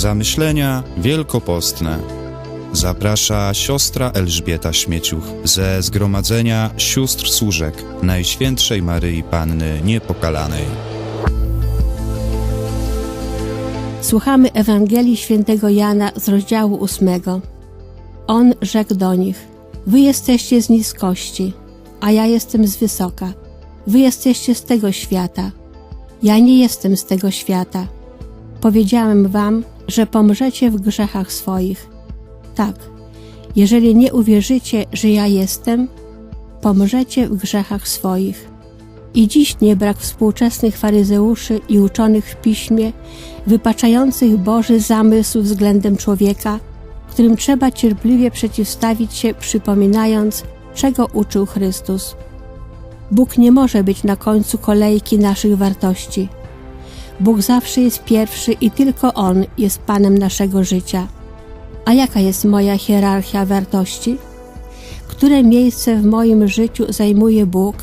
Zamyślenia wielkopostne. Zaprasza siostra Elżbieta Śmieciuch ze Zgromadzenia Sióstr Służek Najświętszej Maryi Panny Niepokalanej. Słuchamy Ewangelii świętego Jana z rozdziału ósmego. On rzekł do nich: Wy jesteście z niskości, a ja jestem z wysoka. Wy jesteście z tego świata. Ja nie jestem z tego świata. Powiedziałem wam, że pomrzecie w grzechach swoich. Tak, jeżeli nie uwierzycie, że ja jestem, pomrzecie w grzechach swoich. I dziś nie brak współczesnych faryzeuszy i uczonych w piśmie, wypaczających Boży zamysł względem człowieka, którym trzeba cierpliwie przeciwstawić się, przypominając, czego uczył Chrystus. Bóg nie może być na końcu kolejki naszych wartości. Bóg zawsze jest pierwszy i tylko On jest Panem naszego życia. A jaka jest moja hierarchia wartości? Które miejsce w moim życiu zajmuje Bóg?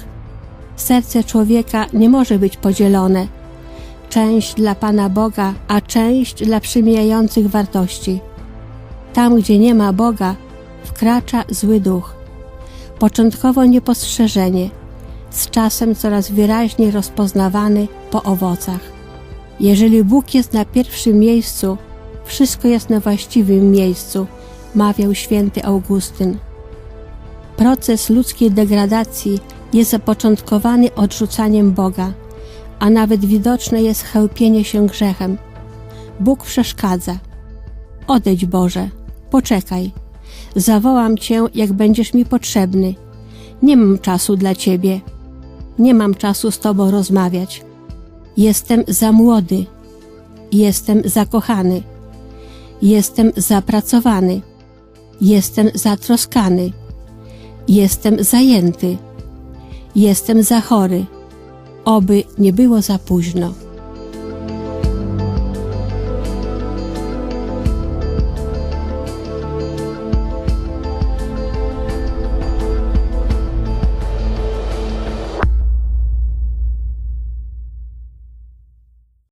Serce człowieka nie może być podzielone. Część dla Pana Boga, a część dla przemijających wartości. Tam, gdzie nie ma Boga, wkracza zły duch. Początkowo niepostrzeżenie, z czasem coraz wyraźniej rozpoznawany po owocach. Jeżeli Bóg jest na pierwszym miejscu, wszystko jest na właściwym miejscu, mawiał święty Augustyn. Proces ludzkiej degradacji jest zapoczątkowany odrzucaniem Boga, a nawet widoczne jest chełpienie się grzechem. Bóg przeszkadza. Odejdź Boże, poczekaj. Zawołam Cię, jak będziesz mi potrzebny. Nie mam czasu dla Ciebie. Nie mam czasu z Tobą rozmawiać. Jestem za młody. Jestem zakochany. Jestem zapracowany. Jestem zatroskany. Jestem zajęty. Jestem za chory. Oby nie było za późno.